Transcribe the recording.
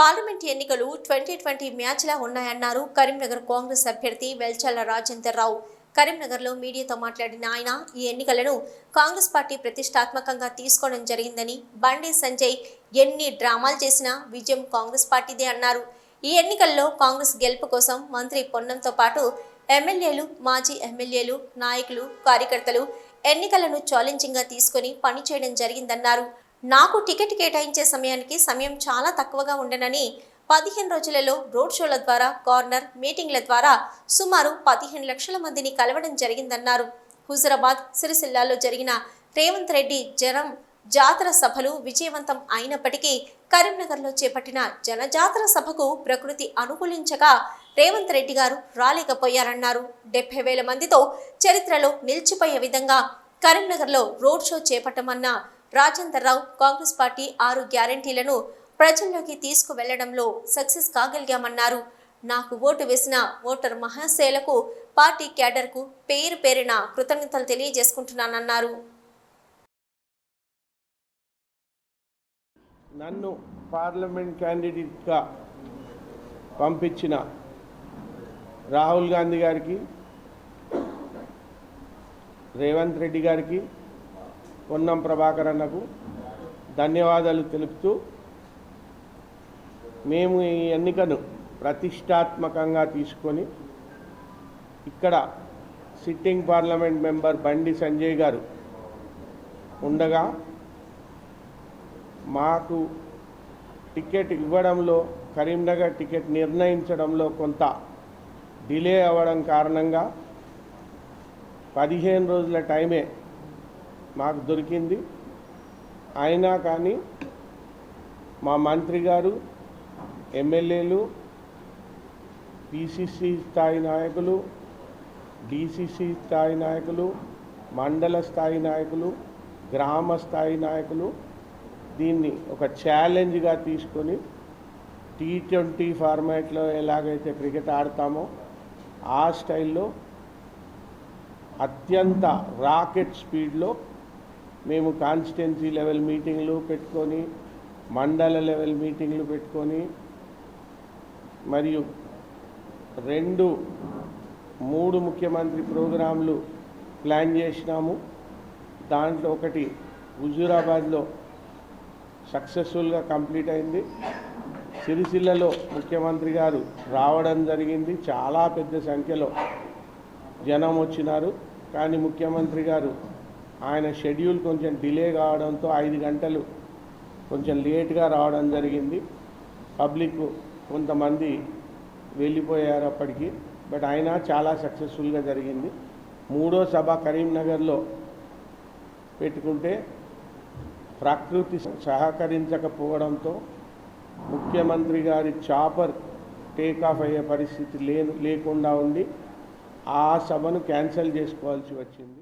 Parliament ఎన్నికలు twenty twenty మ్యాచ్లా ఉన్నాయన్నారు కరీంనగర్ కాంగ్రెస్ అభ్యర్థి వెల్చల్ల రాజేందర్ రావు. కరీంనగర్లో మీడియాతో మాట్లాడిన ఆయన ఈ ఎన్నికలను కాంగ్రెస్ పార్టీ ప్రతిష్టాత్మకంగా తీసుకోవడం జరిగిందని బండి సంజయ్ ఎన్ని డ్రామాలు చేసినా విజయం కాంగ్రెస్ పార్టీదే అన్నారు. ఈ ఎన్నికల్లో కాంగ్రెస్ గెలుపు కోసం మంత్రి పొన్నంతో పాటు ఎమ్మెల్యేలు మాజీ ఎమ్మెల్యేలు నాయకులు కార్యకర్తలు ఎన్నికలను ఛాలెంజింగ్గా తీసుకొని పనిచేయడం జరిగిందన్నారు. నాకు టికెట్ కేటాయించే సమయానికి సమయం చాలా తక్కువగా ఉండనని పదిహేను రోజులలో రోడ్ షోల ద్వారా కార్నర్ మీటింగ్ల ద్వారా సుమారు పదిహేను లక్షల మందిని కలవడం జరిగిందన్నారు. హుజరాబాద్ సిరిసిల్లాలో జరిగిన రేవంత్ రెడ్డి జనం జాతర సభలు విజయవంతం అయినప్పటికీ కరీంనగర్లో చేపట్టిన జనజాతర సభకు ప్రకృతి అనుకూలించగా రేవంత్ రెడ్డి గారు రాలేకపోయారన్నారు. డెబ్బై వేల మందితో చరిత్రలో నిలిచిపోయే విధంగా కరీంనగర్లో రోడ్ షో చేపట్టమన్న రాజేందర్ రావు కాంగ్రెస్ పార్టీ ఆరు గ్యారంటీలను ప్రజల్లోకి తీసుకువెళ్ళడంలో సక్సెస్ కాగలిగామన్నారు. నాకు ఓటు వేసిన ఓటర్ మహాశయులకు పార్టీ క్యాడర్కు పేరు పేరిన కృతజ్ఞతలు తెలియజేసుకుంటున్నానన్నారు. నన్ను పార్లమెంట్ క్యాండిడేట్గా పంపించిన రాహుల్ గాంధీ గారికి రేవంత్ రెడ్డి గారికి పొన్నం ప్రభాకర్ అన్నకు ధన్యవాదాలు తెలుపుతూ మేము ఈ ఎన్నికను ప్రతిష్టాత్మకంగా తీసుకొని ఇక్కడ sitting parliament member Bandi Sanjay గారు ఉండగా మాకు టికెట్ ఇవ్వడంలో కరీంనగర్ టికెట్ నిర్ణయించడంలో కొంత డిలే అవ్వడం కారణంగా పదిహేను రోజుల టైమే మాకు దొరికింది. అయినా కానీ మా మంత్రి గారు ఎమ్మెల్యేలు పిసిసి స్థాయి నాయకులు డిసిసి స్థాయి నాయకులు మండల స్థాయి నాయకులు గ్రామ స్థాయి నాయకులు దీన్ని ఒక ఛాలెంజ్గా తీసుకొని టీ ట్వంటీ ఫార్మాట్లో ఎలాగైతే క్రికెట్ ఆడతామో ఆ స్టైల్లో అత్యంత రాకెట్ స్పీడ్లో మేము కాన్స్టిట్యున్సీ లెవెల్ మీటింగ్లు పెట్టుకొని మండల లెవెల్ మీటింగ్లు పెట్టుకొని మరియు రెండు మూడు ముఖ్యమంత్రి ప్రోగ్రాంలు ప్లాన్ చేసినాము. దాంట్లో ఒకటి హుజూరాబాద్లో సక్సెస్ఫుల్గా కంప్లీట్ అయింది. సిరిసిల్లలో ముఖ్యమంత్రి గారు రావడం జరిగింది. చాలా పెద్ద సంఖ్యలో జనం వచ్చినారు. కానీ ముఖ్యమంత్రి గారు ఆయన షెడ్యూల్ కొంచెం డిలే కావడంతో ఐదు గంటలు కొంచెం లేట్గా రావడం జరిగింది. పబ్లిక్ కొంతమంది వెళ్ళిపోయారు అప్పటికి బట్ అయినా చాలా సక్సెస్ఫుల్గా జరిగింది. మూడో సభ కరీంనగర్లో పెట్టుకుంటే ప్రకృతి సహకరించకపోవడంతో ముఖ్యమంత్రి గారి చాపర్ టేకాఫ్ అయ్యే పరిస్థితి లే లేకుండా ఉండి ఆ సభను క్యాన్సిల్ చేసుకోవాల్సి వచ్చింది.